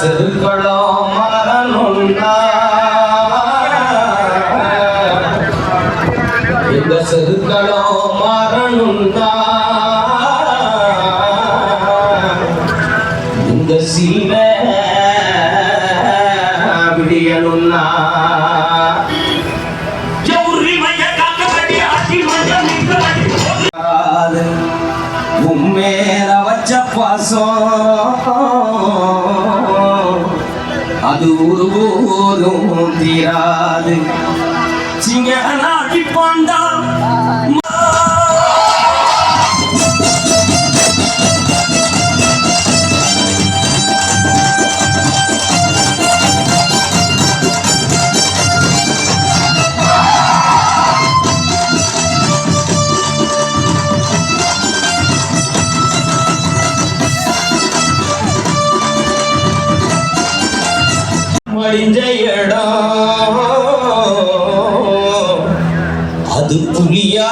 செருக்களோ மரணா எங்க செருக்களோ மரணா இந்த சீன விடியலுன்னா உம்மேல வச்ச பாசம். அது ஒரு போதும் தீராது. சிங்கனாகி பாண்டா மடிஞ்ச இடம் அது புலியா